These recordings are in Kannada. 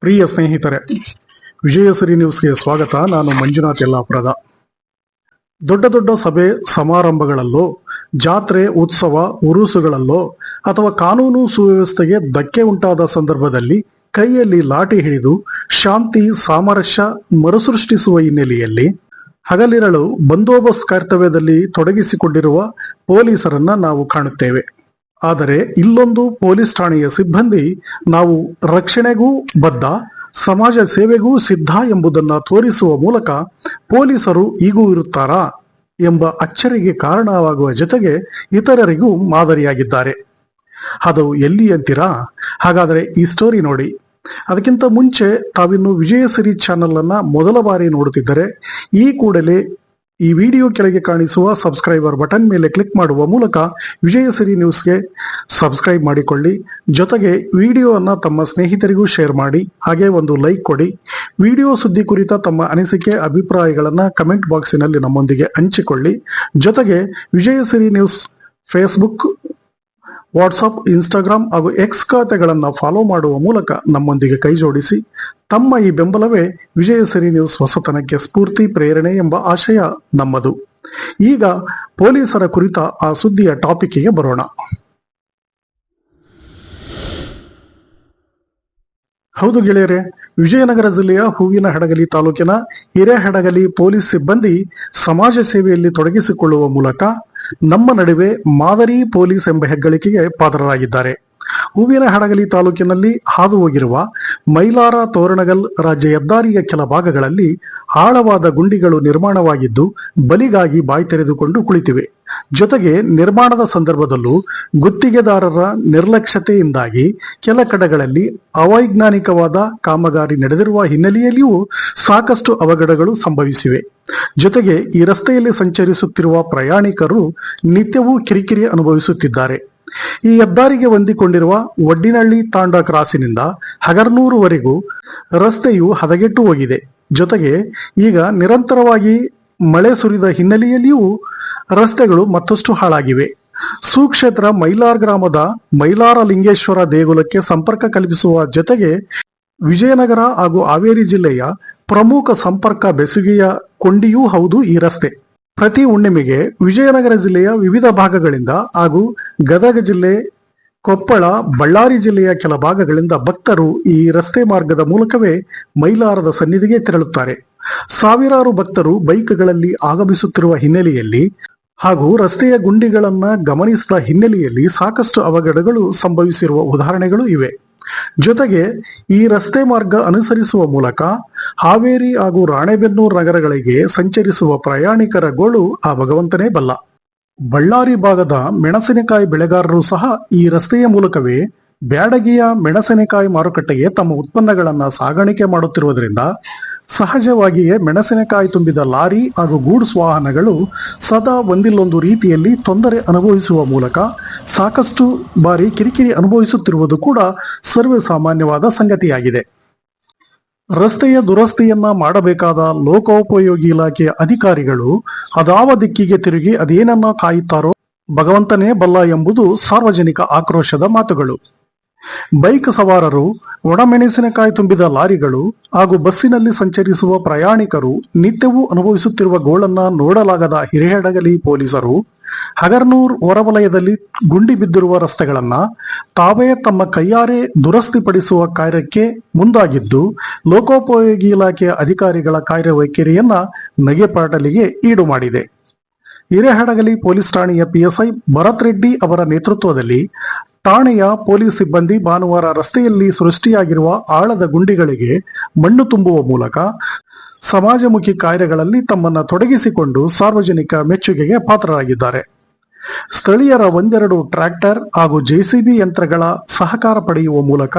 ಪ್ರಿಯ ಸ್ನೇಹಿತರೆ ವಿಜಯಸರಿ ನ್ಯೂಸ್ಗೆ ಸ್ವಾಗತ. ನಾನು ಮಂಜುನಾಥ್ ಯಲ್ಲಾಪುರದ. ದೊಡ್ಡ ದೊಡ್ಡ ಸಭೆ ಸಮಾರಂಭಗಳಲ್ಲೋ, ಜಾತ್ರೆ, ಉತ್ಸವ, ಉರುಸುಗಳಲ್ಲೋ, ಅಥವಾ ಕಾನೂನು ಸುವ್ಯವಸ್ಥೆಗೆ ಧಕ್ಕೆ ಉಂಟಾದ ಸಂದರ್ಭದಲ್ಲಿ ಕೈಯಲ್ಲಿ ಲಾಠಿ ಹಿಡಿದು ಶಾಂತಿ, ಸಾಮರಸ್ಯ ಮರುಸೃಷ್ಟಿಸುವ ಹಿನ್ನೆಲೆಯಲ್ಲಿ ಹಗಲಿರಳು ಬಂದೋಬಸ್ತ್ ಕರ್ತವ್ಯದಲ್ಲಿ ತೊಡಗಿಸಿಕೊಂಡಿರುವ ಪೊಲೀಸರನ್ನ ನಾವು ಕಾಣುತ್ತೇವೆ. ಆದರೆ ಇಲ್ಲೊಂದು ಪೊಲೀಸ್ ಠಾಣೆಯ ಸಿಬ್ಬಂದಿ ನಾವು ರಕ್ಷಣೆಗೂ ಬದ್ಧ, ಸಮಾಜ ಸೇವೆಗೂ ಸಿದ್ಧ ಎಂಬುದನ್ನು ತೋರಿಸುವ ಮೂಲಕ ಪೊಲೀಸರು ಈಗೂ ಇರುತ್ತಾರಾ ಎಂಬ ಅಚ್ಚರಿಗೆ ಕಾರಣವಾಗುವ ಜೊತೆಗೆ ಇತರರಿಗೂ ಮಾದರಿಯಾಗಿದ್ದಾರೆ. ಅದು ಎಲ್ಲಿ ಅಂತೀರಾ? ಹಾಗಾದರೆ ಈ ಸ್ಟೋರಿ ನೋಡಿ. ಅದಕ್ಕಿಂತ ಮುಂಚೆ ತಾವಿನ್ನು ವಿಜಯ ಸಿರಿ ಚಾನೆಲ್ ಅನ್ನ ಮೊದಲ ಬಾರಿ ನೋಡುತ್ತಿದ್ದರೆ ಈ ಕೂಡಲೇ ಈ ವಿಡಿಯೋ ಕೆಳಗೆ ಕಾಣಿಸುವ ಸಬ್ಸ್ಕ್ರೈಬರ್ ಬಟನ್ ಮೇಲೆ ಕ್ಲಿಕ್ ಮಾಡುವ ಮೂಲಕ ವಿಜಯ ಸಿರಿ ನ್ಯೂಸ್ಗೆ ಸಬ್ಸ್ಕ್ರೈಬ್ ಮಾಡಿಕೊಳ್ಳಿ. ಜೊತೆಗೆ ವಿಡಿಯೋವನ್ನು ತಮ್ಮ ಸ್ನೇಹಿತರಿಗೂ ಶೇರ್ ಮಾಡಿ, ಹಾಗೆ ಒಂದು ಲೈಕ್ ಕೊಡಿ. ವಿಡಿಯೋ ಸುದ್ದಿ ಕುರಿತ ತಮ್ಮ ಅನಿಸಿಕೆ, ಅಭಿಪ್ರಾಯಗಳನ್ನು ಕಮೆಂಟ್ ಬಾಕ್ಸಿನಲ್ಲಿ ನಮ್ಮೊಂದಿಗೆ ಹಂಚಿಕೊಳ್ಳಿ. ಜೊತೆಗೆ Vijaya Siri news Facebook WhatsApp Instagram ಹಾಗೂ ಎಕ್ಸ್ ಖಾತೆಗಳನ್ನು ಫಾಲೋ ಮಾಡುವ ಮೂಲಕ ನಮ್ಮೊಂದಿಗೆ ಕೈಜೋಡಿಸಿ ತಮ್ಮ ಈ ಬೆಂಬಲವೇ ವಿಜಯ ಸರಿ ನ್ಯೂಸ್ ಹೊಸತನಕ್ಕೆ ಸ್ಫೂರ್ತಿ, ಪ್ರೇರಣೆ ಎಂಬ ಆಶಯ ನಮ್ಮದು. ಈಗ ಪೊಲೀಸರ ಕುರಿತ ಆ ಸುದ್ದಿಯ ಟಾಪಿಕ್ಗೆ ಬರೋಣ. ಹೌದು ಗೆಳೆಯರೆ, ವಿಜಯನಗರ ಜಿಲ್ಲೆಯ ಹೂವಿನ ಹಡಗಲಿ ತಾಲೂಕಿನ ಹಿರೇಹಡಗಲಿ ಪೊಲೀಸ್ ಸಿಬ್ಬಂದಿ ಸಮಾಜ ಸೇವೆಯಲ್ಲಿ ತೊಡಗಿಸಿಕೊಳ್ಳುವ ಮೂಲಕ ನಮ್ಮ ನಡುವೆ ಮಾದರಿ ಪೊಲೀಸ್ ಎಂಬ ಹೆಗ್ಗಳಿಕೆಗೆ ಪಾತ್ರರಾಗಿದ್ದಾರೆ. ಹೂವಿನ ಹಡಗಲಿ ತಾಲೂಕಿನಲ್ಲಿ ಹಾದು ಹೋಗಿರುವ ಮೈಲಾರ ತೋರಣಗಲ್ ರಾಜ್ಯ ಹೆದ್ದಾರಿಯ ಕೆಲ ಭಾಗಗಳಲ್ಲಿ ಆಳವಾದ ಗುಂಡಿಗಳು ನಿರ್ಮಾಣವಾಗಿದ್ದು ಬಲಿಗಾಗಿ ಬಾಯಿ ತೆರೆದುಕೊಂಡು ಕುಳಿತಿವೆ. ಜೊತೆಗೆ ನಿರ್ಮಾಣದ ಸಂದರ್ಭದಲ್ಲೂ ಗುತ್ತಿಗೆದಾರರ ನಿರ್ಲಕ್ಷ್ಯತೆಯಿಂದಾಗಿ ಕೆಲ ಕಡೆಗಳಲ್ಲಿ ಅವೈಜ್ಞಾನಿಕವಾದ ಕಾಮಗಾರಿ ನಡೆದಿರುವ ಹಿನ್ನೆಲೆಯಲ್ಲಿಯೂ ಸಾಕಷ್ಟು ಅವಘಡಗಳು ಸಂಭವಿಸಿವೆ. ಜೊತೆಗೆ ಈ ರಸ್ತೆಯಲ್ಲಿ ಸಂಚರಿಸುತ್ತಿರುವ ಪ್ರಯಾಣಿಕರು ನಿತ್ಯವೂ ಕಿರಿಕಿರಿ ಅನುಭವಿಸುತ್ತಿದ್ದಾರೆ. ಈ ಹೆದ್ದಾರಿಗೆ ಹೊಂದಿಕೊಂಡಿರುವ ಒಡ್ಡಿನಹಳ್ಳಿ ತಾಂಡ ಕ್ರಾಸಿನಿಂದ ಹಗರ್ನೂರುವರೆಗೂ ರಸ್ತೆಯು ಹದಗೆಟ್ಟು ಹೋಗಿದೆ. ಜೊತೆಗೆ ಈಗ ನಿರಂತರವಾಗಿ ಮಳೆ ಸುರಿದ ಹಿನ್ನೆಲೆಯಲ್ಲಿಯೂ ರಸ್ತೆಗಳು ಮತ್ತಷ್ಟು ಹಾಳಾಗಿವೆ. ಸುಕ್ಷೇತ್ರ ಮೈಲಾರ್ ಗ್ರಾಮದ ಮೈಲಾರ ಲಿಂಗೇಶ್ವರ ದೇಗುಲಕ್ಕೆ ಸಂಪರ್ಕ ಕಲ್ಪಿಸುವ ಜೊತೆಗೆ ವಿಜಯನಗರ ಹಾಗೂ ಹಾವೇರಿ ಜಿಲ್ಲೆಯ ಪ್ರಮುಖ ಸಂಪರ್ಕ ಬೆಸುಗೆಯ ಕೊಂಡಿಯೂ ಹೌದು ಈ ರಸ್ತೆ. ಪ್ರತಿ ಹುಣ್ಣಿಮೆಗೆ ವಿಜಯನಗರ ಜಿಲ್ಲೆಯ ವಿವಿಧ ಭಾಗಗಳಿಂದ ಹಾಗೂ ಗದಗ ಜಿಲ್ಲೆ, ಕೊಪ್ಪಳ, ಬಳ್ಳಾರಿ ಜಿಲ್ಲೆಯ ಕೆಲ ಭಾಗಗಳಿಂದ ಭಕ್ತರು ಈ ರಸ್ತೆ ಮಾರ್ಗದ ಮೂಲಕವೇ ಮೈಲಾರದ ಸನ್ನಿಧಿಗೆ ತೆರಳುತ್ತಾರೆ. ಸಾವಿರಾರು ಭಕ್ತರು ಬೈಕ್ಗಳಲ್ಲಿ ಆಗಮಿಸುತ್ತಿರುವ ಹಿನ್ನೆಲೆಯಲ್ಲಿ ಹಾಗೂ ರಸ್ತೆಯ ಗುಂಡಿಗಳನ್ನ ಗಮನಿಸಿದ ಹಿನ್ನೆಲೆಯಲ್ಲಿ ಸಾಕಷ್ಟು ಅವಘಡಗಳು ಸಂಭವಿಸಿರುವ ಉದಾಹರಣೆಗಳು ಇವೆ. ಜೊತೆಗೆ ಈ ರಸ್ತೆ ಮಾರ್ಗ ಅನುಸರಿಸುವ ಮೂಲಕ ಹಾವೇರಿ ಹಾಗೂ ರಾಣೆಬೆನ್ನೂರು ನಗರಗಳಿಗೆ ಸಂಚರಿಸುವ ಪ್ರಯಾಣಿಕರ ಗೋಳು ಆ ಭಗವಂತನೇ ಬಲ್ಲ. ಬಳ್ಳಾರಿ ಭಾಗದ ಮೆಣಸಿನಕಾಯಿ ಬೆಳೆಗಾರರು ಸಹ ಈ ರಸ್ತೆಯ ಮೂಲಕವೇ ಬ್ಯಾಡಗಿಯ ಮೆಣಸಿನಕಾಯಿ ಮಾರುಕಟ್ಟೆಗೆ ತಮ್ಮ ಉತ್ಪನ್ನಗಳನ್ನು ಸಾಗಾಣಿಕೆ ಮಾಡುತ್ತಿರುವುದರಿಂದ ಸಹಜವಾಗಿಯೇ ಮೆಣಸಿನಕಾಯಿ ತುಂಬಿದ ಲಾರಿ ಹಾಗೂ ಗೂಡ್ಸ್ ವಾಹನಗಳು ಸದಾ ಒಂದಿಲ್ಲೊಂದು ರೀತಿಯಲ್ಲಿ ತೊಂದರೆ ಅನುಭವಿಸುವ ಮೂಲಕ ಸಾಕಷ್ಟು ಬಾರಿ ಕಿರಿಕಿರಿ ಅನುಭವಿಸುತ್ತಿರುವುದು ಕೂಡ ಸರ್ವೇ ಸಾಮಾನ್ಯವಾದ ಸಂಗತಿಯಾಗಿದೆ. ರಸ್ತೆಯ ದುರಸ್ತಿಯನ್ನ ಮಾಡಬೇಕಾದ ಲೋಕೋಪಯೋಗಿ ಇಲಾಖೆಯ ಅಧಿಕಾರಿಗಳು ಅದಾವ ದಿಕ್ಕಿಗೆ ತಿರುಗಿ ಅದೇನನ್ನ ಕಾಯುತ್ತಾರೋ ಭಗವಂತನೇ ಬಲ್ಲ ಎಂಬುದು ಸಾರ್ವಜನಿಕ ಆಕ್ರೋಶದ ಮಾತುಗಳು. ಬೈಕ್ ಸವಾರರು ಒಣಮೆಣಸಿನಕಾಯಿ ತುಂಬಿದ ಲಾರಿಗಳು ಹಾಗೂ ಬಸ್ಸಿನಲ್ಲಿ ಸಂಚರಿಸುವ ಪ್ರಯಾಣಿಕರು ನಿತ್ಯವೂ ಅನುಭವಿಸುತ್ತಿರುವ ಗೋಳನ್ನ ನೋಡಲಾಗದ ಹಿರಿಯಡಗಲಿ ಪೊಲೀಸರು, ಹಗರ್ನೂರ್ ಹೊರವಲಯದಲ್ಲಿ ಗುಂಡಿ ಬಿದ್ದಿರುವ ರಸ್ತೆಗಳನ್ನ ತಾವೇ ತಮ್ಮ ಕೈಯಾರೆ ದುರಸ್ತಿಪಡಿಸುವ ಕಾರ್ಯಕ್ಕೆ ಮುಂದಾಗಿದ್ದು, ಲೋಕೋಪಯೋಗಿ ಇಲಾಖೆಯ ಅಧಿಕಾರಿಗಳ ಕಾರ್ಯವೈಖರಿಯನ್ನ ನಗೆಪಾಟಲಿಗೆ ಈಡು ಮಾಡಿದೆ. ಹಿರೇಹಡಗಲಿ ಪೊಲೀಸ್ ಠಾಣೆಯ ಪಿಎಸ್ಐ ಭರತ್ ರೆಡ್ಡಿ ಅವರ ನೇತೃತ್ವದಲ್ಲಿ ಠಾಣೆಯ ಪೊಲೀಸ್ ಸಿಬ್ಬಂದಿ ಭಾನುವಾರ ರಸ್ತೆಯಲ್ಲಿ ಸೃಷ್ಟಿಯಾಗಿರುವ ಆಳದ ಗುಂಡಿಗಳಿಗೆ ಮಣ್ಣು ತುಂಬುವ ಮೂಲಕ ಸಮಾಜಮುಖಿ ಕಾರ್ಯಗಳಲ್ಲಿ ತಮ್ಮನ್ನು ತೊಡಗಿಸಿಕೊಂಡು ಸಾರ್ವಜನಿಕ ಮೆಚ್ಚುಗೆಗೆ ಪಾತ್ರರಾಗಿದ್ದಾರೆ. ಸ್ಥಳೀಯರ ಒಂದೆರಡು ಟ್ರ್ಯಾಕ್ಟರ್ ಹಾಗೂ ಜೆಸಿಬಿ ಯಂತ್ರಗಳ ಸಹಕಾರ ಪಡೆಯುವ ಮೂಲಕ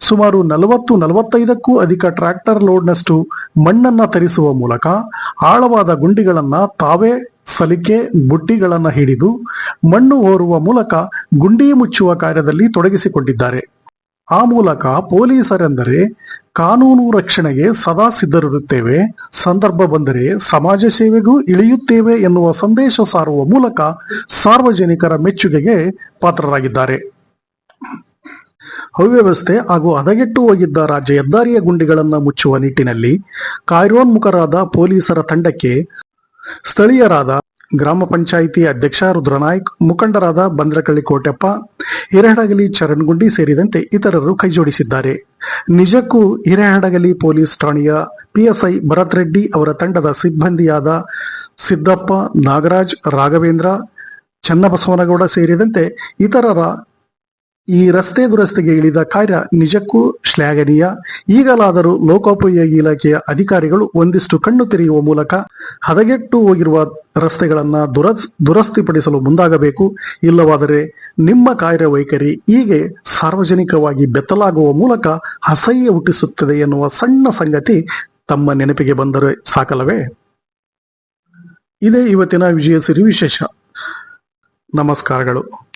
ಸುಮಾರು ನಲವತ್ತು ನಲವತ್ತೈದಕ್ಕೂ ಅಧಿಕ ಟ್ರ್ಯಾಕ್ಟರ್ ಲೋಡ್ನಷ್ಟು ಮಣ್ಣನ್ನು ತರಿಸುವ ಮೂಲಕ ಆಳವಾದ ಗುಂಡಿಗಳನ್ನು ತಾವೇ ಸಲಿಕೆ, ಬುಟ್ಟಿಗಳನ್ನು ಹಿಡಿದು ಮಣ್ಣು ಹೋರುವ ಮೂಲಕ ಗುಂಡಿ ಮುಚ್ಚುವ ಕಾರ್ಯದಲ್ಲಿ ತೊಡಗಿಸಿಕೊಂಡಿದ್ದಾರೆ. ಆ ಮೂಲಕ ಪೊಲೀಸರೆಂದರೆ ಕಾನೂನು ರಕ್ಷಣೆಗೆ ಸದಾ ಸಿದ್ಧರಿರುತ್ತೇವೆ. ಸಂದರ್ಭ ಬಂದರೆ ಸಮಾಜ ಸೇವೆಗೂ ಇಳಿಯುತ್ತೇವೆ ಎನ್ನುವ ಸಂದೇಶ ಸಾರುವ ಮೂಲಕ ಸಾರ್ವಜನಿಕರ ಮೆಚ್ಚುಗೆಗೆ ಪಾತ್ರರಾಗಿದ್ದಾರೆ. ಅವ್ಯವಸ್ಥೆ ಹಾಗೂ ಹದಗೆಟ್ಟು ಹೋಗಿದ್ದ ರಾಜ್ಯ ಹೆದ್ದಾರಿಯ ಗುಂಡಿಗಳನ್ನು ಮುಚ್ಚುವ ನಿಟ್ಟಿನಲ್ಲಿ ಕಾರ್ಯೋನ್ಮುಖರಾದ ಪೊಲೀಸರ ತಂಡಕ್ಕೆ ಸ್ಥಳೀಯರಾದ ಗ್ರಾಮ ಪಂಚಾಯಿತಿ ಅಧ್ಯಕ್ಷ ರುದ್ರನಾಯ್ಕ್, ಮುಖಂಡರಾದ ಬಂದ್ರಕಳ್ಳಿ ಕೋಟೆಪ್ಪ ಹಿರೇಹಡಗಲಿ ಚರಣ್ಗುಂಡಿ ಸೇರಿದಂತೆ ಇತರರು ಕೈಜೋಡಿಸಿದ್ದಾರೆ. ನಿಜಕ್ಕೂ ಹಿರೇಹಡಗಲಿ ಪೊಲೀಸ್ ಠಾಣೆಯ ಪಿಎಸ್ಐ ಭರತ್ ರೆಡ್ಡಿ ಅವರ ತಂಡದ ಸಿಬ್ಬಂದಿಯಾದ ಸಿದ್ದಪ್ಪ, ನಾಗರಾಜ್, ರಾಘವೇಂದ್ರ, ಚನ್ನಬಸವನಗೌಡ ಸೇರಿದಂತೆ ಇತರರ ಈ ರಸ್ತೆ ದುರಸ್ತಿಗೆ ಇಳಿದ ಕಾರ್ಯ ನಿಜಕ್ಕೂ ಶ್ಲಾಘನೀಯ. ಈಗಲಾದರೂ ಲೋಕೋಪಯೋಗಿ ಇಲಾಖೆಯ ಅಧಿಕಾರಿಗಳು ಒಂದಿಷ್ಟು ಕಣ್ಣು ತೆರೆಯುವ ಮೂಲಕ ಹದಗೆಟ್ಟು ಹೋಗಿರುವ ರಸ್ತೆಗಳನ್ನು ದುರಸ್, ದುರಸ್ತಿಪಡಿಸಲು ಮುಂದಾಗಬೇಕು. ಇಲ್ಲವಾದರೆ ನಿಮ್ಮ ಕಾರ್ಯವೈಖರಿ ಹೀಗೆ ಸಾರ್ವಜನಿಕವಾಗಿ ಬೆತ್ತಲಾಗುವ ಮೂಲಕ ಅಸಹ್ಯ ಹುಟ್ಟಿಸುತ್ತದೆ ಎನ್ನುವ ಸಣ್ಣ ಸಂಗತಿ ತಮ್ಮ ನೆನಪಿಗೆ ಬಂದರೆ ಸಾಕಲ್ಲವೇ? ಇದೇ ಇವತ್ತಿನ ವಿಜಯ ಸಿರಿ ವಿಶೇಷ. ನಮಸ್ಕಾರಗಳು.